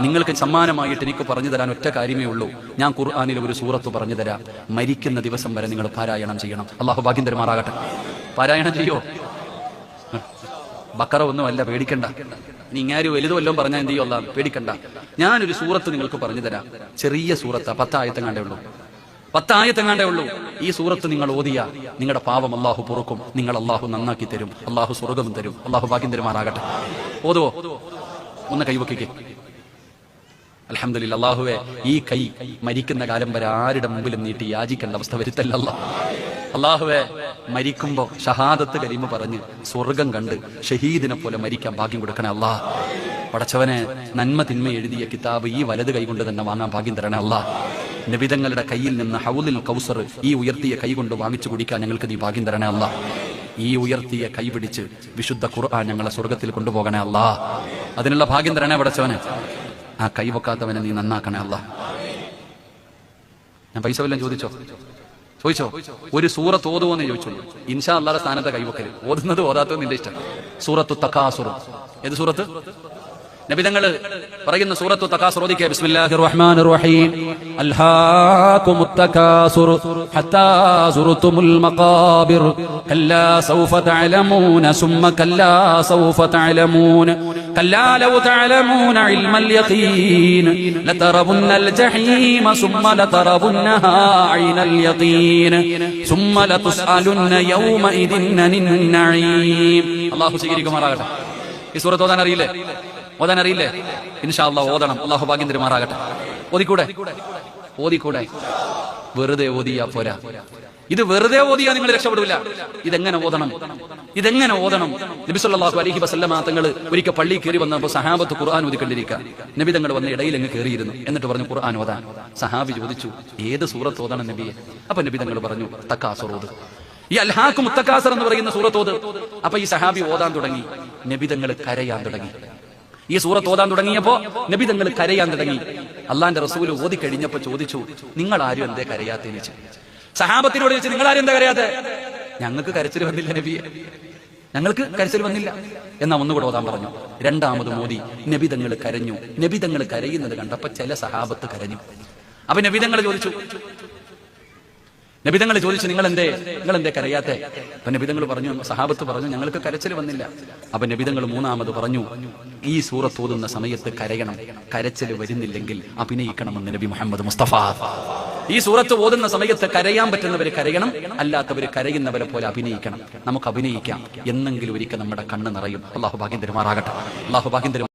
നിങ്ങൾക്ക് സമ്മാനമായിട്ട് എനിക്ക് പറഞ്ഞു തരാൻ ഒറ്റ കാര്യമേ ഉള്ളൂ. ഞാൻ ഖുർആാനിൽ ഒരു സൂറത്ത് പറഞ്ഞു തരാം. മരിക്കുന്ന ദിവസം വരെ നിങ്ങൾ പാരായണം ചെയ്യണം. അള്ളാഹു ഭാഗ്യം തരുമാറാകട്ടെ. പാരായണം ചെയ്യോ? ബക്കറ ഒന്നും അല്ല പേടിക്കണ്ട. നീ ഇങ്ങാരി വലുതുമല്ലോ പറഞ്ഞാൽ എന്ത് ചെയ്യോ? അല്ല പേടിക്കണ്ട. ഞാനൊരു സൂറത്ത് നിങ്ങൾക്ക് പറഞ്ഞു തരാം. ചെറിയ സൂറത്താ പത്തായത്തെങ്ങാണ്ടേ ഉള്ളൂ. പത്തായത്തെങ്ങാണ്ടേ ഉള്ളൂ. ഈ സൂറത്ത് നിങ്ങൾ ഓതിയ നിങ്ങളുടെ പാവം അള്ളാഹു പൊറുക്കും. നിങ്ങൾ അള്ളാഹു നന്നാക്കി തരും. അള്ളാഹു സ്വർഗം തരും. അള്ളാഹു ഭാഗ്യം തരുമാറാകട്ടെ. ഓതുവോ? ഒന്ന് കൈവക്കിക്കേ അലഹമില്ല അള്ളാഹുവെ ഈ കൈ മരിക്കുന്ന കാലം വരെ ആരുടെ മുമ്പിലും നീട്ടി യാചിക്കേണ്ട അവസ്ഥ വരുത്തല്ല അള്ളാഹുവെ മരിക്കുമ്പോ ഷഹാദത്ത് കരിമ പറഞ്ഞ് സ്വർഗം കണ്ട് ഷഹീദിനെ പോലെ മരിക്കാൻ ഭാഗ്യം കൊടുക്കണേ അള്ളാഹ് പടച്ചവനെ നന്മ തിന്മ എഴുതിയ കിതാബ് ഈ വലത് കൈകൊണ്ട് തന്നെ വാങ്ങാൻ ഭാഗ്യം തരണേ അള്ളാഹ് നബിതങ്ങളുടെ കയ്യിൽ നിന്ന് ഹൗലിൽ കൗസർ ഈ ഉയർത്തിയ കൈ കൊണ്ട് വാങ്ങിച്ചു കുടിക്കാൻ ഞങ്ങൾക്ക് നീ ഭാഗ്യം തരണേ അള്ളാഹ് ഈ ഉയർത്തിയ കൈ പിടിച്ച് വിശുദ്ധ ഖുർആൻ ഞങ്ങളെ സ്വർഗത്തിൽ കൊണ്ടുപോകണേ അള്ളാഹ് അതിനുള്ള ഭാഗ്യം തരണേ പടച്ചവനെ. ആ കൈവക്കാത്തവനെ നീ നന്നാക്കണേ അല്ല. ഞാൻ പൈസ വല്ലതും ചോദിച്ചോ? ചോദിച്ചോ? ഒരു സൂറത്ത് ഓതുവോന്ന് ചോദിച്ചോളൂ ഇൻഷാ അല്ലാതെ സ്ഥാനത്തെ കൈവക്കൽ ഓതുന്നത് ഓതാത്തത് നിന്റെ ഇഷ്ടം. സൂറത്തു തക്കാസുറ ഏത് സൂറത്ത്? നബിതങ്ങൾ പറയുന്ന സൂറത്തു തക്കാസുർ ബിസ്മില്ലാഹിർ റഹ്മാനിർ റഹീം. ഹത്താ സൗഫ തഅലമൂന. സൗഫ തഅലമൂന. كلا لو تعلمون علم اليقين لتربن الجحيم ثم لتربنها عين اليقين ثم لتسألن يومئذ عن النعيم അള്ളാഹു സ്വീകരിക്കുമാറാകട്ടെ ഈ സൂറത്ത് ഓതാൻ അറിയില്ലേ ഓതാൻ അറിയില്ലേ ഇൻഷാ അള്ളാഹ് ഓതണം അള്ളാഹു ഭാഗ്യം തരുമാറാകട്ടെ ഓതിക്കൂടെ ഓതിക്കൂടെ വെറുതെ ഓതിയാ പോരാ. ഇത് വെറുതെ ഓതിയാ നിങ്ങൾ രക്ഷപ്പെടില്ല ഇതെങ്ങനെ ഓതണം? ഇതെങ്ങനെ ഓതണം? നബി സല്ലല്ലാഹു അലൈഹി വസല്ലമ തങ്ങൾ ഒരിക്കൽ പള്ളി കയറി വന്നപ്പോൾ സഹാബത്ത് ഖുർആൻ ഓതിക്കൊണ്ടിരിക്കുക നബി തങ്ങൾ വന്ന ഇടയിൽ അങ്ങ് കയറിയിരുന്നു. എന്നിട്ട് പറഞ്ഞു ഖുർആൻ ഓതാൻ. സഹാബി ചോദിച്ചു ഏത് സൂറത്ത് ഓതണം നബിയെ? അപ്പൊ നബി തങ്ങൾ പറഞ്ഞു തക്കാസുർ ഓത്. ഈ അൽഹാഖ് മുത്തക്കാസർ എന്ന് പറയുന്ന സൂറത്തോത് അപ്പൊ ഈ സഹാബി ഓതാൻ തുടങ്ങി. നബി തങ്ങൾ കരയാൻ തുടങ്ങി. ഈ സൂറത്ത് ഓതാൻ തുടങ്ങിയപ്പോ നബി തങ്ങൾ കരയാൻ തുടങ്ങി. അള്ളാന്റെ റസൂൽ ഓതി കഴിഞ്ഞപ്പോ ചോദിച്ചു നിങ്ങൾ ആരും എന്തേ കരയാത്ത സഹാബത്തിനോട് ചോദിച്ചു നിങ്ങൾ ആരും എന്താ കരയാത്തെ? ഞങ്ങൾക്ക് കരച്ചിൽ വന്നില്ല നബിയെ. ഞങ്ങൾക്ക് കരച്ചിൽ വന്നില്ല. എന്നാ ഒന്നുകൂടെ ഓതാൻ പറഞ്ഞു. രണ്ടാമത് മോദി നബിതങ്ങൾ കരഞ്ഞു. നബിതങ്ങൾ കരയുന്നത് കണ്ടപ്പോ ചില സഹാബത്ത് കരഞ്ഞു. അപ്പൊ നബിതങ്ങൾ ചോദിച്ചു നബിതങ്ങൾ ചോദിച്ചു നിങ്ങൾ എന്തേ നിങ്ങൾ എന്തേ കരയാത്തെ? അപ്പൊ നബിതങ്ങൾ പറഞ്ഞു സഹാബത്ത് പറഞ്ഞു ഞങ്ങൾക്ക് കരച്ചിൽ വന്നില്ല. അപ്പൊ നബിതങ്ങൾ മൂന്നാമത് പറഞ്ഞു ഈ സൂറത്ത് ഓതുന്ന സമയത്ത് കരയണം. കരച്ചിൽ വരുന്നില്ലെങ്കിൽ അഭിനയിക്കണമെന്ന് നബി മുഹമ്മദ് മുസ്തഫ. ഈ സൂറത്ത് ഓതുന്ന സമയത്ത് കരയാൻ പറ്റുന്നവര് കരയണം അല്ലാത്തവര് കരയുന്നവരെ പോലെ അഭിനയിക്കണം. നമുക്ക് അഭിനയിക്കാം. എന്നെങ്കിലും ഒരിക്കൽ നമ്മുടെ കണ്ണ് നിറയും. അള്ളാഹു ഭാഗ്യം തരുമാറാകട്ടെ. അള്ളാഹു ഭാഗ്യം തരും